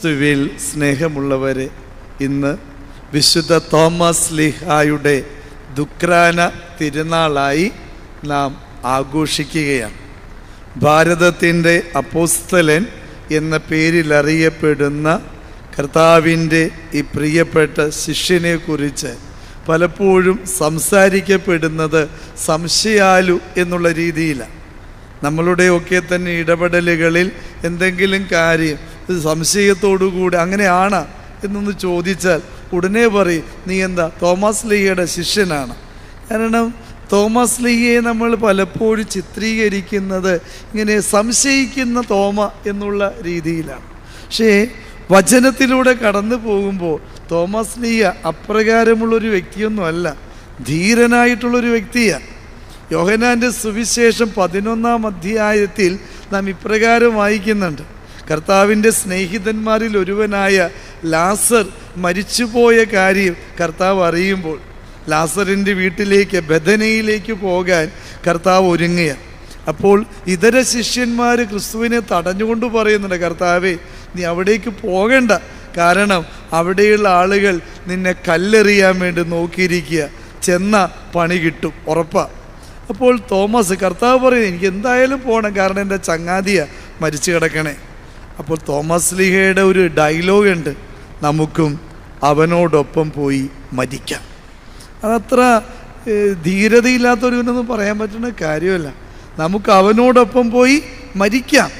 ക്രിസ്തുവിൽ സ്നേഹമുള്ളവരെ ഇന്ന് വിശുദ്ധ തോമസ് ലിഹായുടെ ദുക്രാന തിരുനാളായി നാം ആഘോഷിക്കുകയാണ്. ഭാരതത്തിന്റെ അപ്പോസ്തലൻ എന്ന പേരിൽ അറിയപ്പെടുന്ന കർത്താവിന്റെ ഈ പ്രിയപ്പെട്ട ശിഷ്യനെക്കുറിച്ച് പലപ്പോഴും സംസാരിക്കപ്പെടുന്നത് സംശയാലു എന്നുള്ള രീതിയിലാണ്. നമ്മളുടെയൊക്കെ തന്നെ ഇടപെടലുകളിൽ എന്തെങ്കിലും കാര്യം സംശയത്തോടുകൂടി അങ്ങനെയാണ് എന്നൊന്ന് ചോദിച്ചാൽ ഉടനെ പറയും നീ എന്താ തോമസ് ലീഹയുടെ ശിഷ്യനാണ്? കാരണം തോമസ് ലീയെ നമ്മൾ പലപ്പോഴും ചിത്രീകരിക്കുന്നത് ഇങ്ങനെ സംശയിക്കുന്ന തോമ എന്നുള്ള രീതിയിലാണ്. പക്ഷേ വചനത്തിലൂടെ കടന്നു പോകുമ്പോൾ തോമസ് ലീയ അപ്രകാരമുള്ളൊരു വ്യക്തിയൊന്നുമല്ല ധീരനായിട്ടുള്ളൊരു വ്യക്തിയാണ്. യോഹനാന്റെ സുവിശേഷം പതിനൊന്നാം അധ്യായത്തിൽ നാം ഇപ്രകാരം വായിക്കുന്നുണ്ട്. കർത്താവിന്റെ സ്നേഹിതന്മാരിൽ ഒരുവനായ ലാസർ മരിച്ചുപോയ കാര്യം കർത്താവ് അറിയുമ്പോൾ ലാസറിന്റെ വീട്ടിലേക്ക് ബദനയിലേക്ക് പോകാൻ കർത്താവ് ഒരുങ്ങുക അപ്പോൾ ഇതര ശിഷ്യന്മാർ ക്രിസ്തുവിനെ തടഞ്ഞുകൊണ്ട് പറയുന്നുണ്ട് കർത്താവേ നീ അവിടേക്ക് പോകണ്ട. കാരണം അവിടെയുള്ള ആളുകൾ നിന്നെ കല്ലെറിയാൻ വേണ്ടി നോക്കിയിരിക്കുക. ചെന്ന പണി കിട്ടും. ഉറപ്പാണ് അപ്പോൾ തോമസ് കർത്താവ് പറയുന്നു എനിക്ക് എന്തായാലും പോകണം കാരണം എന്റെ ചങ്ങാതിയ മരിച്ചു കിടക്കണേ. അപ്പോൾ തോമസ് ലിഹയുടെ ഒരു ഡയലോഗ് ഉണ്ട് നമുക്കും അവനോടൊപ്പം പോയി മരിക്കാം. അതത്ര ധീരതയില്ലാത്തവരൊന്നും പറയാൻ പറ്റുന്ന കാര്യമല്ല. നമുക്ക് അവനോടൊപ്പം പോയി മരിക്കാം.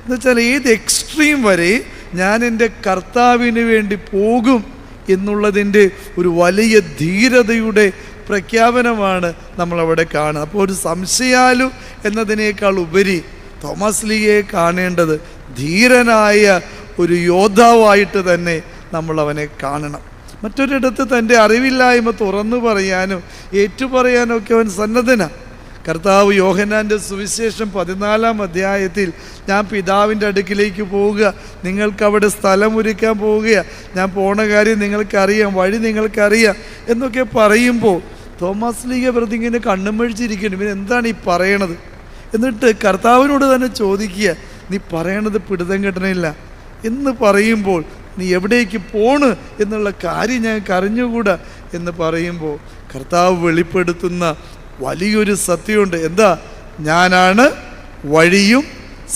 എന്നുവെച്ചാൽ ഏത് എക്സ്ട്രീം വരെ ഞാൻ എന്റെ കർത്താവിന് വേണ്ടി പോകും എന്നുള്ളതിന്റെ ഒരു വലിയ ധീരതയുടെ പ്രഖ്യാപനമാണ് നമ്മളവിടെ കാണുന്നത്. അപ്പോൾ ഒരു സംശയാലു എന്നതിനേക്കാൾ ഉപരി തോമസ് ലീയെ കാണേണ്ടത് ധീരനായ ഒരു യോദ്ധാവായിട്ട് തന്നെ നമ്മൾ അവനെ കാണണം. മറ്റൊരിടത്ത് തന്റെ അറിവില്ലായ്മ തുറന്നു പറയാനും ഏറ്റുപറയാനും ഒക്കെ അവൻ സന്നദ്ധനാണ് കർത്താവ് യോഹനാന്റെ സുവിശേഷം പതിനാലാം അധ്യായത്തിൽ ഞാൻ പിതാവിന്റെ അടുക്കിലേക്ക് പോവുക നിങ്ങൾക്ക് അവിടെ സ്ഥലമൊരുക്കാൻ പോവുക ഞാൻ പോണ കാര്യം നിങ്ങൾക്കറിയാം വഴി നിങ്ങൾക്കറിയാം എന്നൊക്കെ പറയുമ്പോൾ തോമസ് ലീഗ വെറുതെ ഇങ്ങനെ കണ്ണും മഴിച്ചിരിക്കുന്നു. ഇവൻ എന്താണ് ഈ പറയണത്? എന്നിട്ട് കർത്താവിനോട് തന്നെ ചോദിക്കുക നീ പറയണത് പിടുതം കിട്ടണില്ല. എന്ന് പറയുമ്പോൾ നീ എവിടേക്ക് പോണ് എന്നുള്ള കാര്യം ഞങ്ങൾക്ക് അറിഞ്ഞുകൂടാ എന്ന് പറയുമ്പോൾ കർത്താവ് വെളിപ്പെടുത്തുന്ന വലിയൊരു സത്യമുണ്ട്. എന്താ? ഞാനാണ് വഴിയും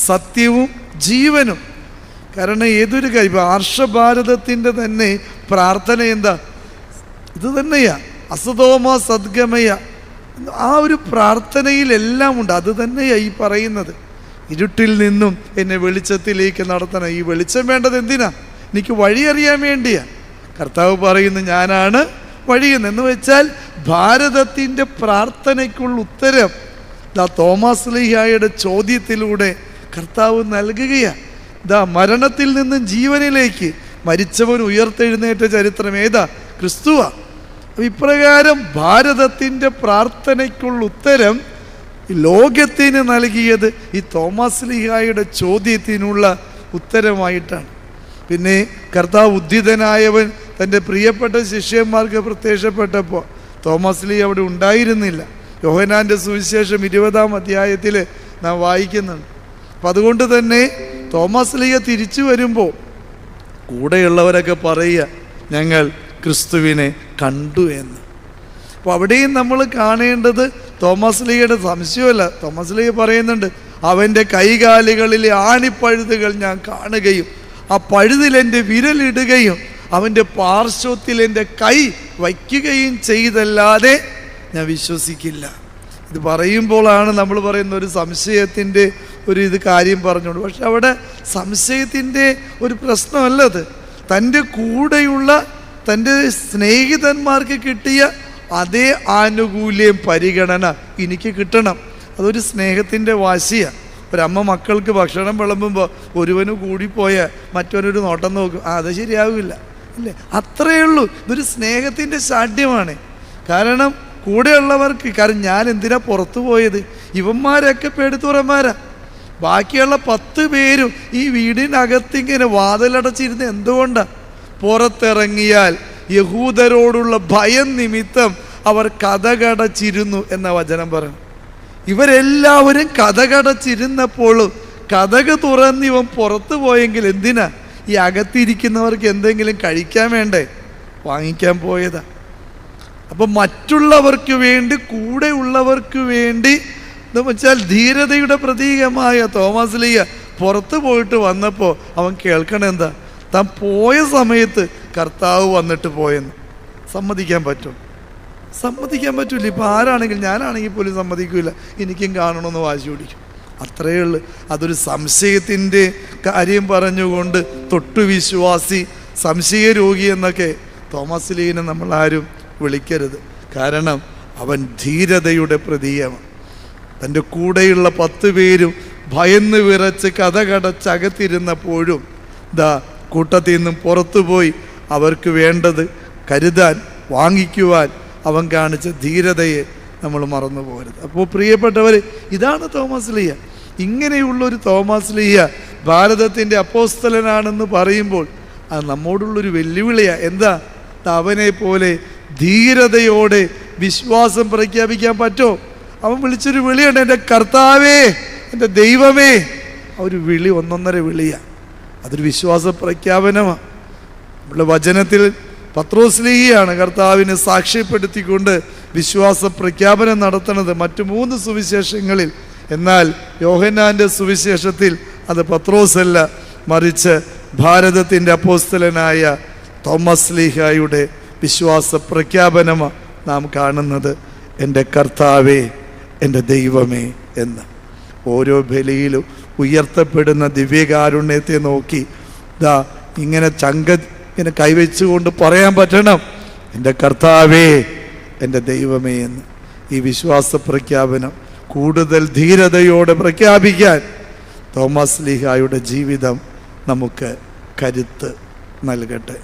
സത്യവും ജീവനും. കാരണം ഏതൊരു കാര്യം ഇപ്പം ആർഷഭാരതത്തിന്റെ തന്നെ പ്രാർത്ഥന എന്താ? ഇത് തന്നെയാ. അസതോമ സദ്ഗമയ. ആ ഒരു പ്രാർത്ഥനയിലെല്ലാം ഉണ്ട്. അത് തന്നെയാണ് ഈ പറയുന്നത്. ഇരുട്ടിൽ നിന്നും എന്നെ വെളിച്ചത്തിലേക്ക് നടത്തണം. ഈ വെളിച്ചം വേണ്ടത് എന്തിനാ? എനിക്ക് വഴി അറിയാൻ വേണ്ടിയാ. കർത്താവ് പറയുന്നു ഞാനാണ് വഴിയെന്ന്. വെച്ചാൽ ഭാരതത്തിന്റെ പ്രാർത്ഥനയ്ക്കുള്ള ഉത്തരം. ദാ തോമസ് ലീഹായുടെ ചോദ്യത്തിലൂടെ കർത്താവ് നൽകുകയാണ് ദാ മരണത്തിൽ നിന്നും ജീവനിലേക്ക് മരിച്ചവൻ ഉയർത്തെഴുന്നേറ്റ ചരിത്രം ഏതാ? ക്രിസ്തുവാ. ഇപ്രകാരം ഭാരതത്തിന്റെ പ്രാർത്ഥനയ്ക്കുള്ള ഉത്തരം ലോകത്തിന് നൽകിയത് ഈ തോമസ് ലിഹായുടെ ചോദ്യത്തിനുള്ള ഉത്തരമായിട്ടാണ്. പിന്നെ കർത്താവ് ഉദ്ധിതനായവൻ തന്റെ പ്രിയപ്പെട്ട ശിഷ്യന്മാർക്ക് പ്രത്യക്ഷപ്പെട്ടപ്പോൾ തോമസ് ലീ അവിടെ ഉണ്ടായിരുന്നില്ല. യോഹനാന്റെ സുവിശേഷം ഇരുപതാം അധ്യായത്തിൽ നാം വായിക്കുന്നുണ്ട്. അപ്പം അതുകൊണ്ട് തന്നെ തോമസ് ലീയ തിരിച്ചു വരുമ്പോൾ കൂടെയുള്ളവരൊക്കെ പറയുക ഞങ്ങൾ ക്രിസ്തുവിനെ കണ്ടു എന്ന്. അപ്പോൾ അവിടെയും നമ്മൾ കാണേണ്ടത് തോമസ് ലീയുടെ സംശയമല്ല തോമസ് ലീഗ് പറയുന്നുണ്ട് അവന്റെ കൈകാലുകളിലെ ആണിപ്പഴുതുകൾ ഞാൻ കാണുകയും ആ പഴുതിലെന്റെ വിരലിടുകയും അവന്റെ പാർശ്വത്തിൽ എന്റെ കൈ വയ്ക്കുകയും ചെയ്തല്ലാതെ ഞാൻ വിശ്വസിക്കില്ല. ഇത് പറയുമ്പോഴാണ് നമ്മൾ പറയുന്ന ഒരു സംശയത്തിന്റെ ഒരു ഇത് കാര്യം പറഞ്ഞോളൂ പക്ഷെ അവിടെ സംശയത്തിന്റെ ഒരു പ്രശ്നമല്ലത് തന്റെ കൂടെയുള്ള തന്റെ സ്നേഹിതന്മാർക്ക് കിട്ടിയ അതേ ആനുകൂല്യം പരിഗണന എനിക്ക് കിട്ടണം. അതൊരു സ്നേഹത്തിന്റെ വാശിയാണ് ഒരമ്മ മക്കൾക്ക് ഭക്ഷണം വിളമ്പുമ്പോൾ ഒരുവന് കൂടിപ്പോയ മറ്റൊരു നോട്ടം നോക്കും. അത് ശരിയാവില്ല. അല്ലേ? അത്രയേ ഉള്ളൂ. ഇതൊരു സ്നേഹത്തിന്റെ ശാഠ്യമാണ്. കാരണം കൂടെയുള്ളവർക്ക് കാരണം ഞാൻ എന്തിനാ പുറത്തു പോയത്? ഇവന്മാരൊക്കെ പേടിത്തുറന്മാരാ. ബാക്കിയുള്ള പത്ത് പേരും ഈ വീടിനകത്തിങ്ങനെ വാതിലടച്ചിരുന്ന് എന്തുകൊണ്ടാണ് പുറത്തിറങ്ങിയാൽ യഹൂദരോടുള്ള ഭയം നിമിത്തം അവർ കഥകടച്ചിരുന്നു എന്ന വചനം പറഞ്ഞു ഇവരെല്ലാവരും കഥകടച്ചിരുന്നപ്പോൾ കഥക് തുറന്ന് ഇവൻ പുറത്തു പോയെങ്കിൽ എന്തിനാ? ഈ അകത്തിരിക്കുന്നവർക്ക് എന്തെങ്കിലും കഴിക്കാൻ വേണ്ടേ? വാങ്ങിക്കാൻ പോയതാ. അപ്പം മറ്റുള്ളവർക്ക് വേണ്ടി കൂടെ ഉള്ളവർക്ക് വേണ്ടി എന്ന് വെച്ചാൽ ധീരതയുടെ പ്രതീകമായ തോമസ് ലീയ പുറത്ത് പോയിട്ട് വന്നപ്പോൾ അവൻ കേൾക്കണെന്താ താൻ പോയ സമയത്ത് കർത്താവ് വന്നിട്ട് പോയെന്ന്. സമ്മതിക്കാൻ പറ്റും. സമ്മതിക്കാൻ പറ്റില്ല ഇപ്പം ആരാണെങ്കിൽ ഞാനാണെങ്കിൽ പോലും സമ്മതിക്കില്ല എനിക്കും കാണണമെന്ന് വാശി പിടിക്കും. അത്രയേ ഉള്ളൂ. അതൊരു സംശയത്തിന്റെ കാര്യം പറഞ്ഞുകൊണ്ട് തൊട്ടു വിശ്വാസി സംശയ രോഗി എന്നൊക്കെ തോമസ് ലീനെ നമ്മൾ ആരും വിളിക്കരുത്. കാരണം അവൻ ധീരതയുടെ പ്രതീകമാണ്. തന്റെ കൂടെയുള്ള പത്ത് പേരും ഭയന്ന് വിറച്ച് കഥ കടച്ചകത്തിരുന്നപ്പോഴും ദാ കൂട്ടത്തിൽ നിന്നും പുറത്തുപോയി അവർക്ക് വേണ്ടത് കരുതാൻ വാങ്ങിക്കുവാൻ അവൻ കാണിച്ച ധീരതയെ നമ്മൾ മറന്നു പോകരുത്. അപ്പോൾ പ്രിയപ്പെട്ടവർ ഇതാണ് തോമസ് ലിയ ഇങ്ങനെയുള്ളൊരു തോമസ് ലിയ ഭാരതത്തിന്റെ അപ്പോസ്തലനാണെന്ന് പറയുമ്പോൾ അത് നമ്മോടുള്ളൊരു വെല്ലുവിളിയാണ് എന്താ? അവനെ പോലെ ധീരതയോടെ വിശ്വാസം പ്രഖ്യാപിക്കാൻ പറ്റുമോ അവൻ വിളിച്ചൊരു വിളിയുണ്ട് എന്റെ കർത്താവേ എന്റെ ദൈവമേ. ഒരു വിളി ഒന്നൊന്നര വിളിയാണ് അതൊരു വിശ്വാസ പ്രഖ്യാപനമാണ് നമ്മുടെ വചനത്തിൽ പത്രോസ്ലീഹിയാണ് കർത്താവിനെ സാക്ഷ്യപ്പെടുത്തിക്കൊണ്ട് വിശ്വാസ പ്രഖ്യാപനം നടത്തുന്നത് മറ്റു മൂന്ന് സുവിശേഷങ്ങളിൽ. എന്നാൽ യോഹന്നാന്റെ സുവിശേഷത്തിൽ അത് പത്രോസല്ല മറിച്ച് ഭാരതത്തിന്റെ അപ്പോസ്തലനായ തോമസ് ലീഹായുടെ വിശ്വാസ പ്രഖ്യാപനമാണ് നാം കാണുന്നത്. എന്റെ കർത്താവേ എന്റെ ദൈവമേ എന്ന്. ഓരോ ബലിയിലും ഉയർത്തപ്പെടുന്ന ദിവ്യകാരുണ്യത്തെ നോക്കി ദാ ഇങ്ങനെ ചങ്ക ഇങ്ങനെ കൈവച്ചുകൊണ്ട് പറയാൻ പറ്റണം. എന്റെ കർത്താവേ എന്റെ ദൈവമേ എന്ന്. ഈ വിശ്വാസ പ്രഖ്യാപനം കൂടുതൽ ധീരതയോടെ പ്രഖ്യാപിക്കാൻ തോമസ് ലീഹായുടെ ജീവിതം നമുക്ക് കരുത്ത് നൽകട്ടെ.